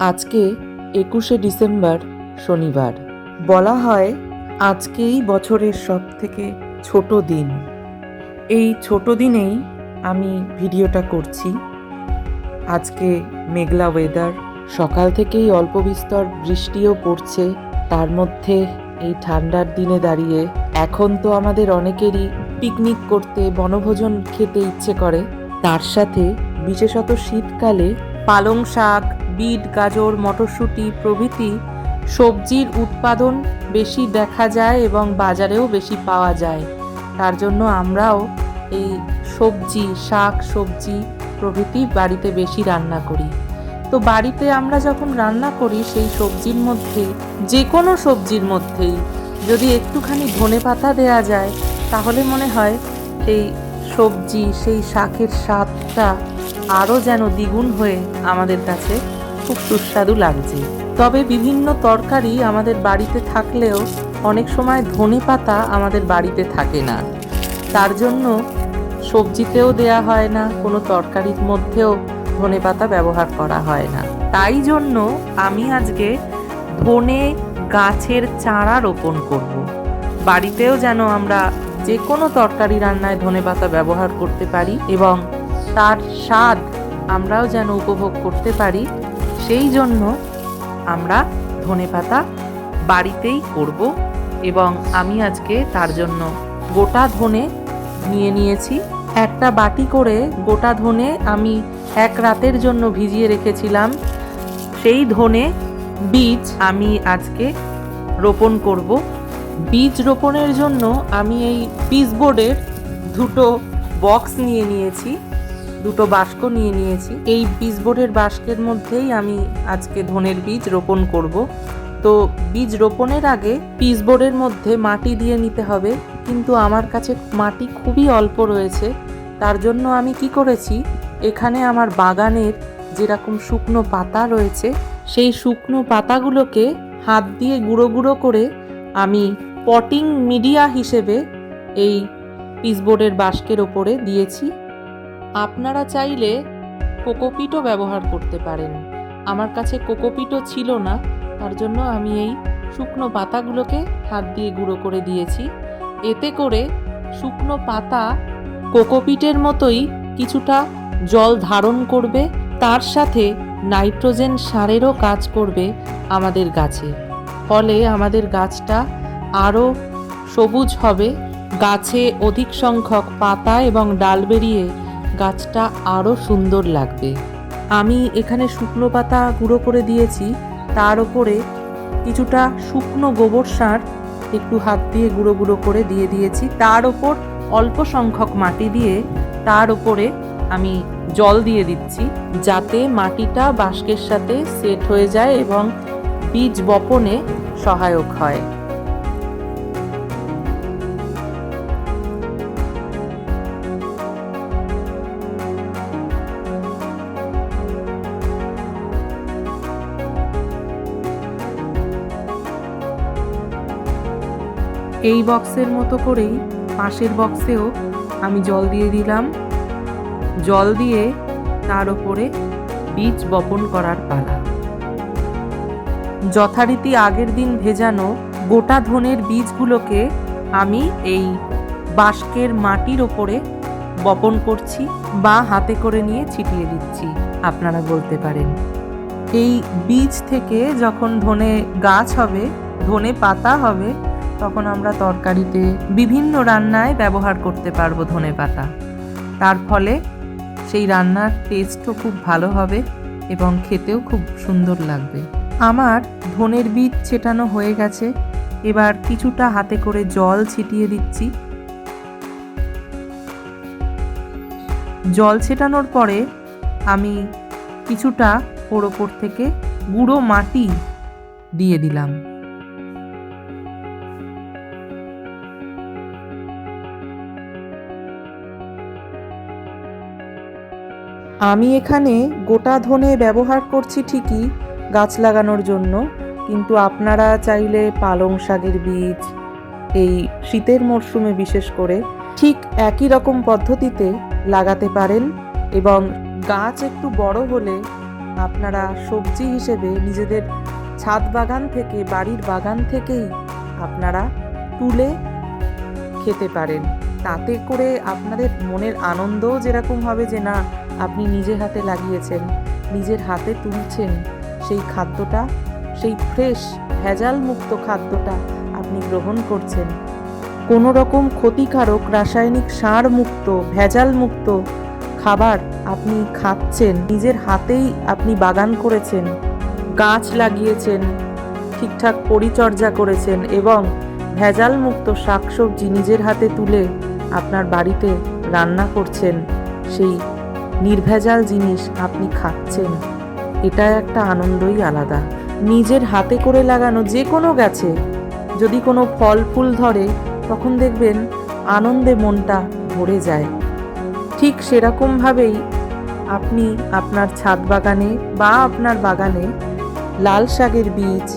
আজকে একুশে ডিসেম্বর শনিবার। বলা হয় আজকেই বছরের সব থেকে ছোট দিন। এই ছোট দিনেই আমি ভিডিওটা করছি। আজকে মেঘলা ওয়েদার সকাল থেকেই অল্প বিস্তর বৃষ্টিও পড়ছে। তার মধ্যে এই ঠান্ডার দিনে দাঁড়িয়ে এখন তো আমাদের অনেকেরই পিকনিক করতে, বনভোজন খেতে ইচ্ছে করে। তার সাথে বিশেষত শীতকালে পালং শাক বিট, গাজর, মটরশুঁটি প্রভৃতি সবজির উৎপাদন বেশি দেখা যায় এবং বাজারেও বেশি পাওয়া যায়। তার জন্য আমরাও এই সবজি, শাক, সবজি প্রভৃতি বাড়িতে বেশি রান্না করি। তো বাড়িতে আমরা যখন রান্না করি, সেই সবজির মধ্যে যে কোনো সবজির মধ্যেই, যদি একটুখানি ধনে পাতা দেওয়া যায়, তাহলে মনে হয় সেই সবজি, সেই শাকের স্বাদটা আরও যেন দ্বিগুণ হয়ে আমাদের কাছে খুব সুস্বাদু লাগছে। তবে বিভিন্ন তরকারি আমাদের বাড়িতে থাকলেও অনেক সময় ধনে পাতা আমাদের বাড়িতে থাকে না। তার জন্য সবজিতেও দেয়া হয় না, কোনো তরকারির মধ্যেও ধনে পাতা ব্যবহার করা হয় না। তাই জন্য আমি আজকে ধনে গাছের চারা রোপণ করব। বাড়িতেও যেন আমরা যে কোনো তরকারি রান্নায় ধনে পাতা ব্যবহার করতে পারি এবং তার স্বাদ আমরাও যেন উপভোগ করতে পারি। সেই জন্য আমরা ধনে পাতা বাড়িতেই করব এবং আমি আজকে তার জন্য গোটা ধনে নিয়ে নিয়েছি। একটা বাটি করে গোটা ধনে আমি এক রাতের জন্য ভিজিয়ে রেখেছিলাম। সেই ধনে বীজ আমি আজকে রোপণ করব। বীজ রোপণের জন্য আমি এই পিসবোর্ডের দুটো বক্স নিয়ে নিয়েছি। দুটো বাস্ক নিয়ে নিয়েছি। এই পিসবোর্ডের বাস্কের মধ্যেই আমি আজকে ধনের বীজ রোপণ করব। তো বীজ রোপণের আগে পিসবোর্ডের মধ্যে মাটি দিয়ে নিতে হবে। কিন্তু আমার কাছে মাটি খুবই অল্প রয়েছে। তার জন্য আমি কি করেছি, এখানে আমার বাগানের যেরকম শুকনো পাতা রয়েছে, সেই শুকনো পাতাগুলোকে হাত দিয়ে গুঁড়ো গুঁড়ো করে আমি পটিং মিডিয়া হিসেবে এই পিসবোর্ডের বাস্কের ওপরে দিয়েছি। আপনারা চাইলে কোকোপিটও ব্যবহার করতে পারেন। আমার কাছে কোকোপিটও ছিল না, তার জন্য আমি এই শুকনো পাতাগুলোকে হাত দিয়ে গুঁড়ো করে দিয়েছি। এতে করে শুকনো পাতা কোকোপিটের মতোই কিছুটা জল ধারণ করবে, তার সাথে নাইট্রোজেন সারেরও কাজ করবে আমাদের গাছে। ফলে আমাদের গাছটা আরও সবুজ হবে, গাছে অধিক সংখ্যক পাতা এবং ডাল বেরিয়ে গাছটা আরও সুন্দর লাগবে। আমি এখানে শুকনো পাতা গুঁড়ো করে দিয়েছি। তার ওপরে কিছুটা শুকনো গোবর সার একটু হাত দিয়ে গুঁড়ো গুঁড়ো করে দিয়ে দিয়েছি। তার ওপর অল্প সংখ্যক মাটি দিয়ে তার ওপরে আমি জল দিয়ে দিচ্ছি যাতে মাটিটা বাস্কের সাথে সেট হয়ে যায় এবং বীজ বপনে সহায়ক হয়। এই বক্সের মতো করেই পাশের বক্সেও আমি জল দিয়ে দিলাম। জল দিয়ে তার ওপরে বীজ বপন করার পালা। যথারীতি আগের দিন ভেজানো গোটা ধনের বীজগুলোকে আমি এই বাস্কের মাটির ওপরে বপন করছি বা হাতে করে নিয়ে ছিটিয়ে দিচ্ছি, আপনারা বলতে পারেন। এই বীজ থেকে যখন ধনে গাছ হবে, ধনে পাতা হবে তখন আমরা তরকারিতে বিভিন্ন রান্নায় ব্যবহার করতে পারব ধনে পাতা। তার ফলে সেই রান্নার টেস্টও খুব ভালো হবে এবং খেতেও খুব সুন্দর লাগবে। আমার ধনের বীজ ছেটানো হয়ে গেছে। এবার কিছুটা হাতে করে জল ছিটিয়ে দিচ্ছি। জল ছেটানোর পরে আমি কিছুটা ওর ওপর থেকে গুঁড়ো মাটি দিয়ে দিলাম। আমি এখানে গোটা ধনে ব্যবহার করছি ঠিকই গাছ লাগানোর জন্য, কিন্তু আপনারা চাইলে পালং শাকের বীজ, এই শীতের মরশুমে বিশেষ করে ঠিক একই রকম পদ্ধতিতে লাগাতে পারেন এবং গাছ একটু বড় হলে আপনারা সবজি হিসেবে নিজেদের ছাদ বাগান থেকে, বাড়ির বাগান থেকেই আপনারা তুলে খেতে পারেন। তাতে করে আপনাদের মনের আনন্দও যেরকম হবে যে না আপনি নিজের হাতে লাগিয়েছেন, নিজের হাতে তুলছেন সেই খাদ্যটা, সেই ফ্রেশ ভেজাল মুক্ত খাদ্যটা আপনি গ্রহণ করছেন। কোনো রকম ক্ষতিকারক রাসায়নিক সার মুক্ত ভেজাল মুক্ত খাবার আপনি খাচ্ছেন, নিজের হাতেই আপনি বাগান করেছেন, গাছ লাগিয়েছেন, ঠিকঠাক পরিচর্যা করেছেন এবং ভেজাল মুক্ত শাকসবজি নিজের হাতে তুলে আপনার বাড়িতে রান্না করছেন সেই নির্ভেজাল জিনিস আপনি খাচ্ছেন। এটা একটা আনন্দই আলাদা। নিজের হাতে করে লাগানো যে কোনো গাছে যদি কোনো ফল ফুল ধরে, তখন দেখবেন আনন্দে মনটা ভরে যায়। ঠিক সেরকমভাবেই আপনি আপনার ছাদ বাগানে বা আপনার বাগানে লাল শাকের বীজ,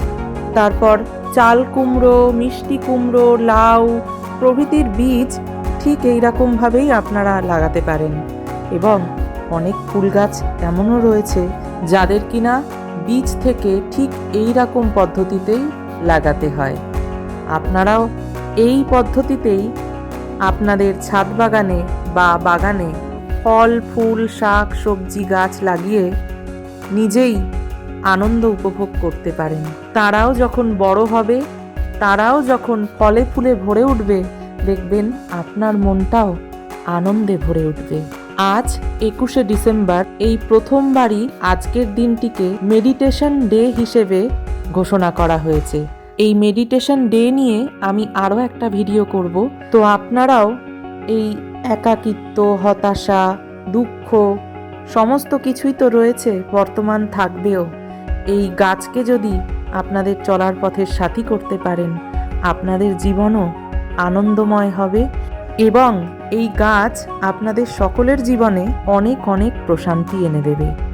তারপর চাল কুমড়ো, মিষ্টি কুমড়ো, লাউ প্রভৃতির বীজ ঠিক এইরকমভাবেই আপনারা লাগাতে পারেন। এবং অনেক ফুল গাছ এমনও রয়েছে যাদের কিনা বীজ থেকে ঠিক এই রকম পদ্ধতিতেই লাগাতে হয়। আপনারাও এই পদ্ধতিতেই আপনাদের ছাদ বাগানে বা বাগানে ফল, ফুল, শাক, সবজি, গাছ লাগিয়ে নিজেই আনন্দ উপভোগ করতে পারেন। তারাও যখন বড় হবে, তারাও যখন ফলে ফুলে ভরে উঠবে, দেখবেন আপনার মনটাও আনন্দে ভরে উঠবে। আজ একুশে ডিসেম্বর এই প্রথমবারই আজকের দিনটিকে মেডিটেশন ডে হিসেবে ঘোষণা করা হয়েছে। এই মেডিটেশন ডে নিয়ে আমি আরও একটা ভিডিও করব। তো আপনারাও এই একাকিত্ব, হতাশা, দুঃখ সমস্ত কিছুই তো রয়েছে, বর্তমান থাকবেও। এই গাছকে যদি আপনাদের চলার পথের সাথী করতে পারেন, আপনাদের জীবনও আনন্দময় হবে এবং এই গাছ আপনাদের সকলের জীবনে অনেক অনেক প্রশান্তি এনে দেবে।